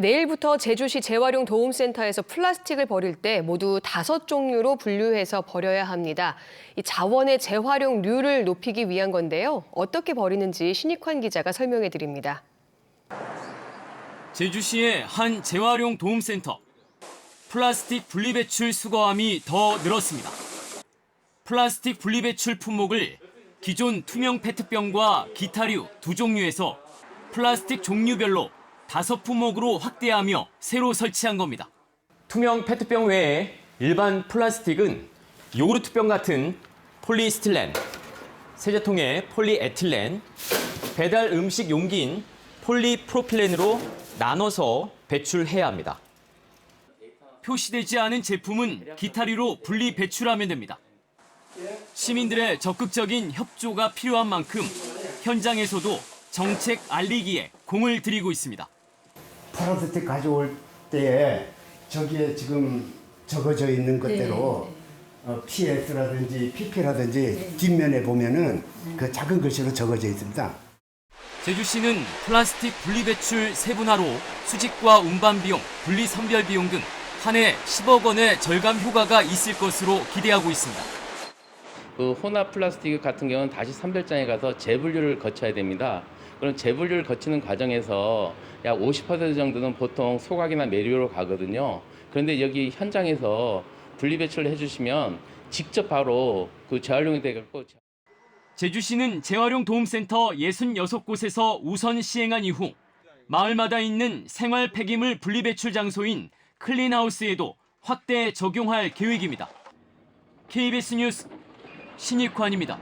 내일부터 제주시 재활용 도움센터에서 플라스틱을 버릴 때 모두 다섯 종류로 분류해서 버려야 합니다. 이 자원의 재활용률을 높이기 위한 건데요. 어떻게 버리는지 신익환 기자가 설명해 드립니다. 제주시의 한 재활용 도움센터. 플라스틱 분리배출 수거함이 더 늘었습니다. 플라스틱 분리배출 품목을 기존 투명 페트병과 기타류 두 종류에서 플라스틱 종류별로 다섯 품목으로 확대하며 새로 설치한 겁니다. 투명 페트병 외에 일반 플라스틱은 요구르트병 같은 폴리스틸렌, 세제통의 폴리에틸렌, 배달 음식 용기인 폴리프로필렌으로 나눠서 배출해야 합니다. 표시되지 않은 제품은 기타류로 분리 배출하면 됩니다. 시민들의 적극적인 협조가 필요한 만큼 현장에서도 정책 알리기에 공을 들이고 있습니다. 플라스틱 가져올 때 저기에 지금 적어져 있는 것대로 어, PS라든지 PP라든지 뒷면에 보면은 그 작은 글씨로 적어져 있습니다. 제주시는 플라스틱 분리배출 세분화로 수직과 운반 비용, 분리 선별 비용 등 한 해 10억 원의 절감 효과가 있을 것으로 기대하고 있습니다. 그 혼합 플라스틱 같은 경우는 다시 선별장에 가서 재분류를 거쳐야 됩니다. 그럼 재분류를 거치는 과정에서 약 50% 정도는 보통 소각이나 매류로 가거든요. 그런데 여기 현장에서 분리 배출을 해주시면 직접 바로 그 재활용이 되고 제주시는 재활용 도움센터 66곳에서 우선 시행한 이후 마을마다 있는 생활 폐기물 분리 배출 장소인 클린하우스에도 확대 적용할 계획입니다. KBS 뉴스 신익환입니다.